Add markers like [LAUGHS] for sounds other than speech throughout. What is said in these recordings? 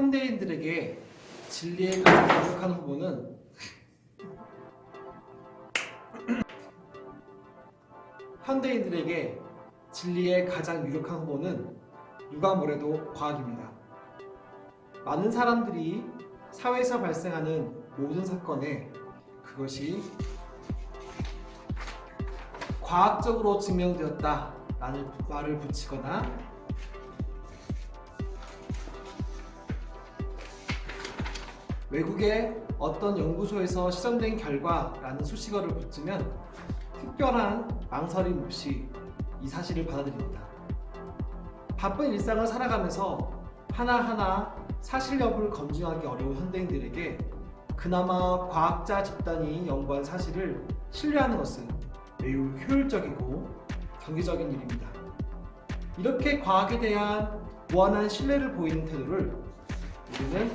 현대인들에게 진리에 가장 유력한 후보는 [LAUGHS] 현대인들에게 진리에 가장 유력한 후보는 누가 뭐래도 과학입니다. 많은 사람들이 사회에서 발생하는 모든 사건에 그것이 과학적으로 증명되었다라는 말을 붙이거나 외국의 어떤 연구소에서 실험된 결과라는 수식어를 붙이면 특별한 망설임 없이 이 사실을 받아들입니다. 바쁜 일상을 살아가면서 하나하나 사실 여부를 검증하기 어려운 현대인들에게 그나마 과학자 집단이 연구한 사실을 신뢰하는 것은 매우 효율적이고 경제적인 일입니다. 이렇게 과학에 대한 무한한 신뢰를 보이는 태도를 우리는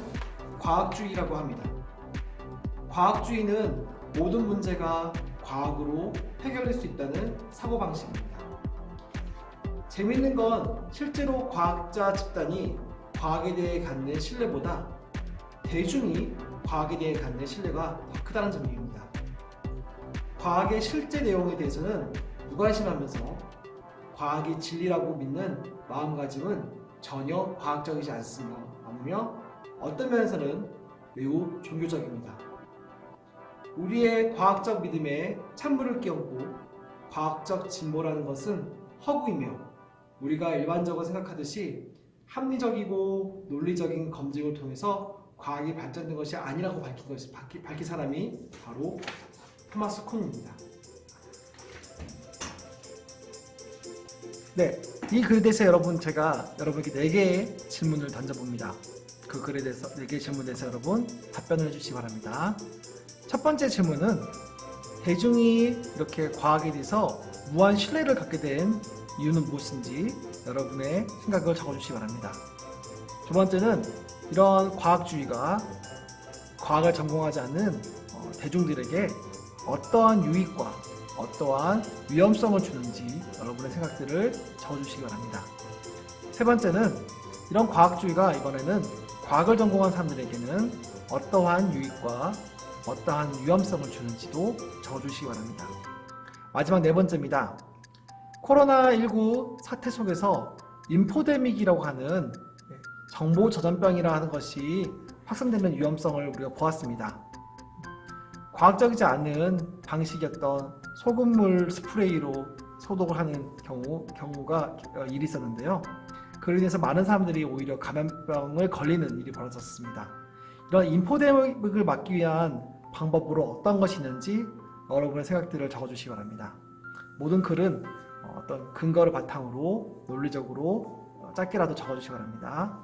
과학주의라고 합니다. 과학주의는 모든 문제가 과학으로 해결될 수 있다는 사고방식입니다. 재밌는 건 실제로 과학자 집단이 과학에 대해 갖는 신뢰보다 대중이 과학에 대해 갖는 신뢰가 더 크다는 점입니다. 과학의 실제 내용에 대해서는 무관심하면서 과학이 진리라고 믿는 마음가짐은 전혀 과학적이지 않습니다. 아니며 어떤 면에서는 매우 종교적입니다. 우리의 과학적 믿음에 찬물을 끼얹고 과학적 진보라는 것은 허구이며 우리가 일반적으로 생각하듯이 합리적이고 논리적인 검증을 통해서 과학이 발전된 것이 아니라고 밝힌 것이 밝힌, 사람이 바로 토마스 콘입니다. 네, 이 글에 대해서 여러분 제가 여러분에게 네 개의 질문을 던져봅니다. 그 글에 대해서 네 개의 질문에 대해서 여러분 답변을 해주시기 바랍니다. 첫 번째 질문은 대중이 이렇게 과학에 대해서 무한 신뢰를 갖게 된 이유는 무엇인지 여러분의 생각을 적어주시기 바랍니다. 두 번째는 이런 과학주의가 과학을 전공하지 않는 어, 대중들에게 어떠한 유익과 어떠한 위험성을 주는지 여러분의 생각들을 적어주시기 바랍니다. 세 번째는 이런 과학주의가 이번에는 과학을 전공한 사람들에게는 어떠한 유익과 어떠한 위험성을 주는지도 적어주시기 바랍니다. 마지막 네 번째입니다. 코로나19 사태 속에서 인포데믹이라고 하는 정보 저전병이라 하는 것이 확산되는 위험성을 우리가 보았습니다. 과학적이지 않은 방식이었던 소금물 스프레이로 소독을 하는 경우, 경우가 어, 일이 있었는데요. 그로 인해서 많은 사람들이 오히려 감염병을 걸리는 일이 벌어졌습니다. 이런 인포데믹을 막기 위한 방법으로 어떤 것이 있는지 여러분의 생각들을 적어주시기 바랍니다. 모든 글은 어, 어떤 근거를 바탕으로 논리적으로 어, 짧게라도 적어주시기 바랍니다.